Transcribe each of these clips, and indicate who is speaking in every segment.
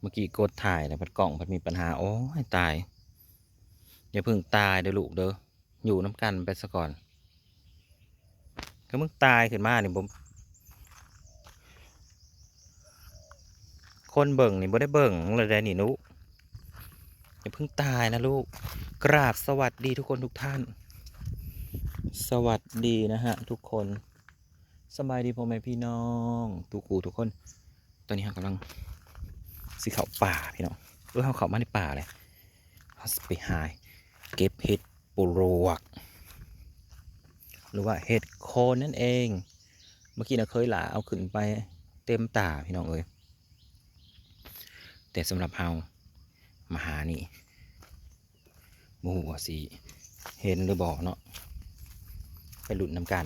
Speaker 1: เมื่อกี้กดถ่ายแล้วพัดกล่องพัดมีปัญหา โอ้ยตาย อย่าเพิ่งตายเด้อลูกเด้อ อยู่น้ำกันไปซะก่อน ก็มึงตายขึ้นมาเนี่ยผมคนเบิ่งนี่บ่ได้เบิ่งเลยได้นี่นุอย่าเพิ่งตายนะลูก กราบสวัสดีทุกคนทุกท่าน สวัสดีนะฮะ ทุกคน สบายดีพ่อแม่พี่น้อง ทุกคูทุกคน ตอนนี้กำลัง สิเขาป่าพี่น้องเออเขาเขามาในป่าเลยเขาไปหาเก็บเห็ดปลวก หรือว่าเห็ดโคนนั่นเอง เมื่อกี้นะเคยหลาเอาขึ้นไปเต็มตาพี่น้องเอ้ยแต่สำหรับเฮามาหานี่หมูว่สิเห็นหรือบอกเนาะไปหลุดน้ำกัน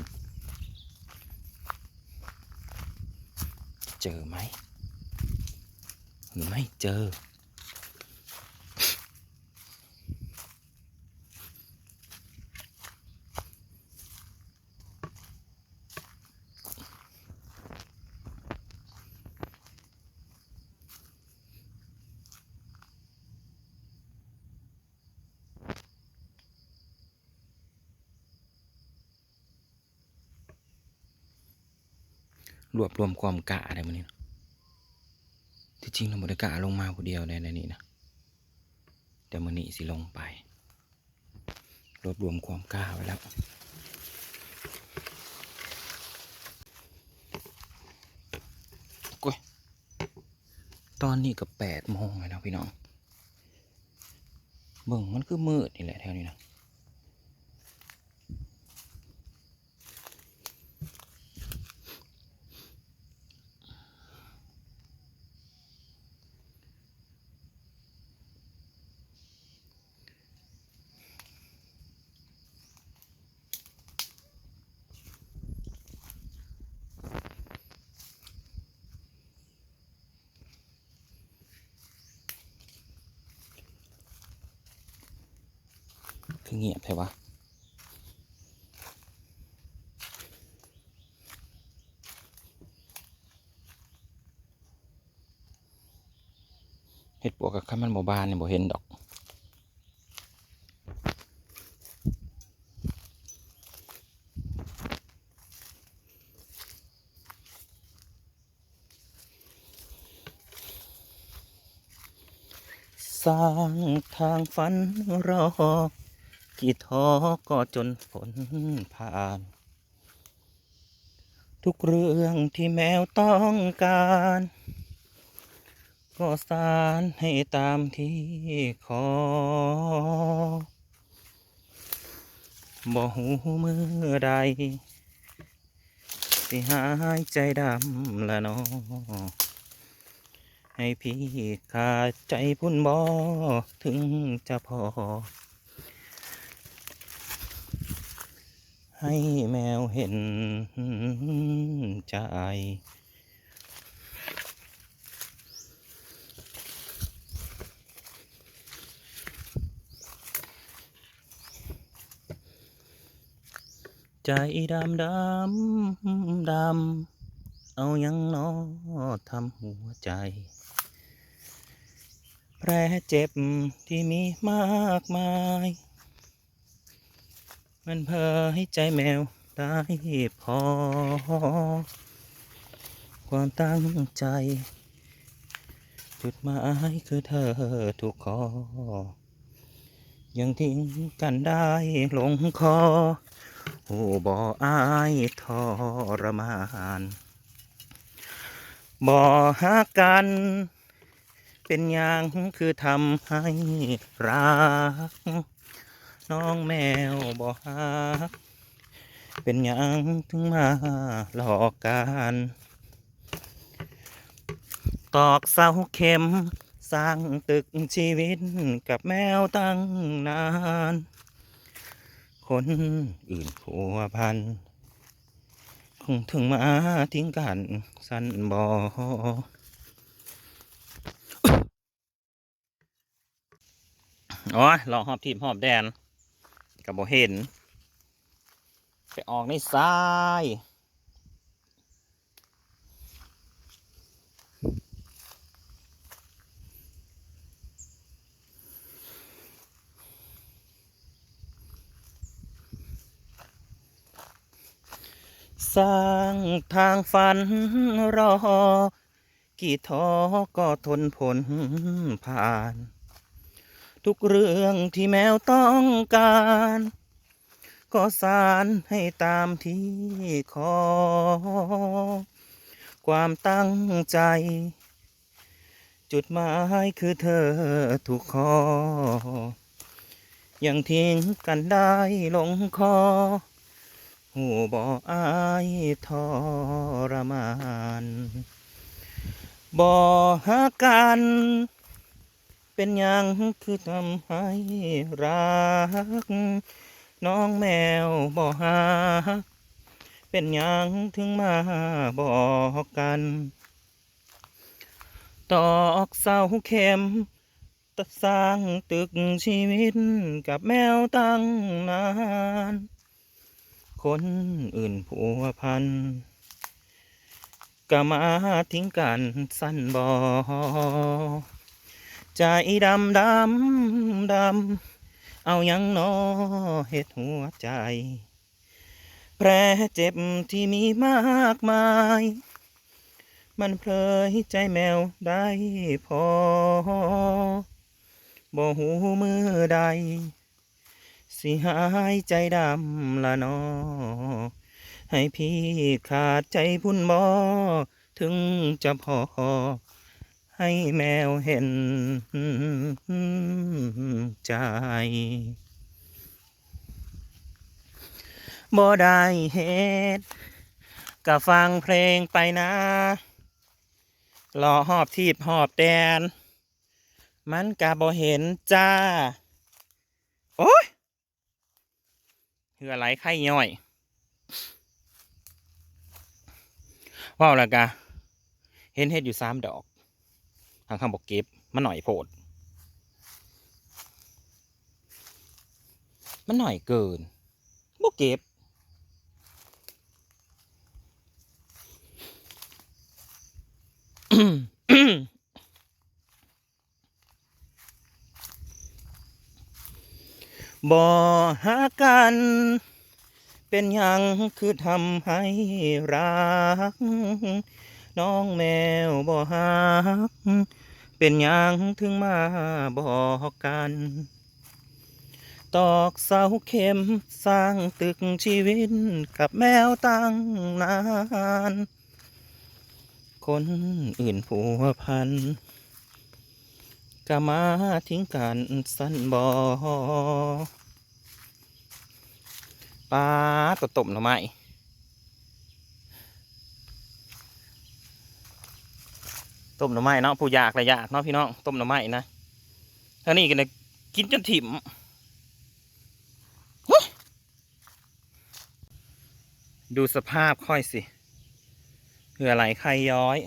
Speaker 1: เจอไหม ไม่เจอ รวบรวมความกะอะไรมันนี่นะ ที่จริงเราบริกะลงมาผู้เดียวในในนี้นะแต่มันนี่สิลงไป รวบรวมความกล้าไว้แล้วกุ้ยตอนนี้ก็แปดโมงแล้วพี่น้องเบิ่งมันคือมืดนี่แหละแถวนี้นะ คือเงียบใช่ปะเห็ดปวกกับข้ามันหมูบ้านเนี่ยบ่เห็นดอก สร้างทางฝันรอ กี่ท้อก็จนฝนผ่าน ทุกเรื่องที่แมวต้องการ ก็สารให้ตามที่ขอบ่หูมือใดสิหายใจดำละนอให้พี่ขาดใจพุ่นบ่ถึงจะพอ ให้แมวเห็นใจใจดำดำดำ เอายังนอทำหัวใจ แผลเจ็บที่มีมากมาย มันเพอให้ใจแมวได้พอ ความตั้งใจ จุดหมายคือเธอทุกข้อยังทิ้งกันได้หลงคอโอ้บ่ออายทรมานบ่ฮักกัน เป็นอย่างคือทำให้รัก น้องแมวบ่ฮักเป็นอย่างถึงมาหลอกกันตอกเสาเข็ม สร้างตึกชีวิตกับแมวตั้งนาน คนอื่นผัวพัน คงถึงมาทิ้งกันสั้นบอโอ้ยลองหอบทีมหอบแดน กับโมเห็น ไปออกในทรายสร้างทางฝันรอ กี่ท้อก็ทนผลผ่าน ทุกเรื่องที่แมวต้องการ ก็สารให้ตามที่ขอ ความตั้งใจ จุดหมายคือเธอทุกข้อยังทิ้งกันได้ลงคอ หูบออายทรมานบ่หากัน เป็นหยังคือทำให้รัก น้องแมวบ่หาเป็นหยังถึงมาบอกกัน ตอกเสาเข็มตะสร้างตึกชีวิตกับแมวตั้งนาน คนอื่นผัวพันก็มาทิ้งกันสั้นบอ ใจดำดำดำเอายังนอเฮ็ดหัวใจ แผลเจ็บที่มีมากมาย มันเพลยใจแมวได้พอ บ่หูมือใด สิหายใจดำละนอ ให้พี่ขาดใจพุ่นบอถึงจะพอ ให้แมวเห็นใจบ่ได้เฮ็ดก็ฟังเพลงไปนะรอหอบทีบหอบแดน มันกะบ่เห็นจ้า โอ้ยเหือไหลไข่ย่อยว่าวล้วกะ เห็นเห็ดอยู่สามดอก ทางข้างบอกเก็บมันหน่อยโพด มันหน่อยเกินบ่เก็บบ่หากัน เป็นยังคือทำให้รัก น้องแมวบ่ฮักเป็นยังถึงมาบอกกัน ตอกเสาเข็มสร้างตึกชีวิตกับแมวตั้งนาน คนอื่นผัวพันก็มาทิ้งกันสั้นบอปลาตัวต้มหน่อไม้ ต้มหน่อไม้เนาะผู้อยากระยากเนาะพี่น้องต้มหน่อไม้นะท่านี้กันเลยกินจนถิ่มดูสภาพค่อยสิเหลือไหลใครย้อย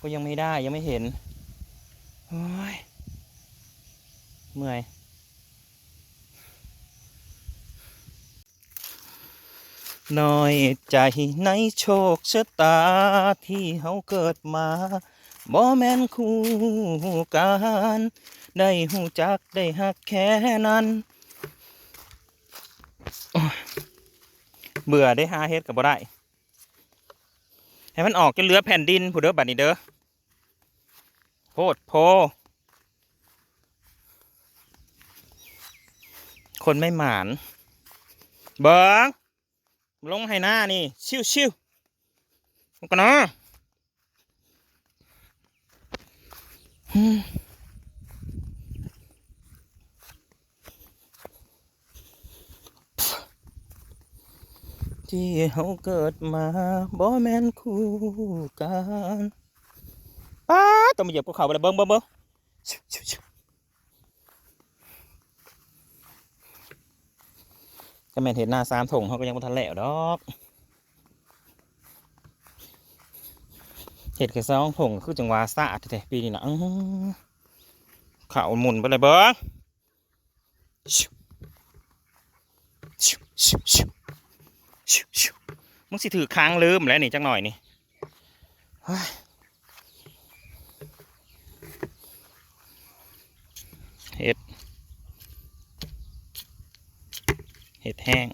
Speaker 1: ก็ยังไม่ได้ยังไม่เห็นโอ้ยเมื่อย น้อยใจในโชคชะตาที่เฮาเกิดมาบ่แม่นคู่กันได้หูจักได้หักแค่นั้น เบื่อได้หาเฮ็ดกับบ่ได้ ให้มันออกจนเหลือแผ่นดินผู้เด้อบัดนี้เด้อโพดโพ คนไม่หมาน เบิง ลงให้หน้านี่ ชิวชิวกันนะอืมที่เขาเกิดมาบ่แมนคู่กันป้าต้องมาเหยียบภูเขาไปเลยเบิ้งเบิ้งเบิ้งชิวชิวชิว ก็แม่นเห็นหน้าสามถงเขาก็ยังบ่ทันแล้วดอกเห็ดแค่สองถงคือจังหวะสะอาดแท้ปีนี้นะอื้อหือเขาหมุนไปเลยเบิ้งมึงสิถือค้างลืมแล้วนี่จังหน่อยนี่เฮ้ยเห็ด เห็ดแห้ง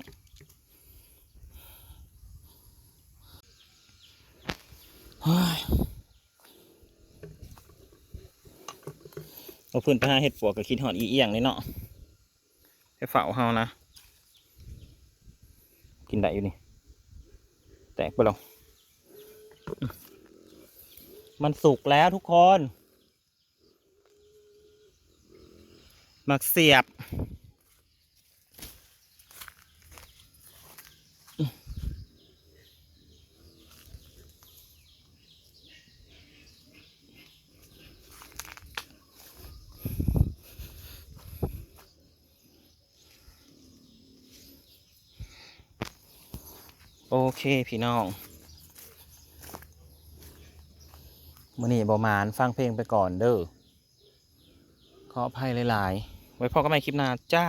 Speaker 1: เอาพื้นไปหาเห็ดปวกกับคิดหอดอีเอียงเลยเนาะไปเฝ้าเฮานะ กินได้อยู่นี่ แตกไปแล้วมันสุกแล้วทุกคน มักเสียบ โอเคพี่น้องมื่อนี้บอมานฟังเพลงไปก่อนเด้อขออภัยหลายๆ ไว้พอกันใหม่คลิปหน้าจ้า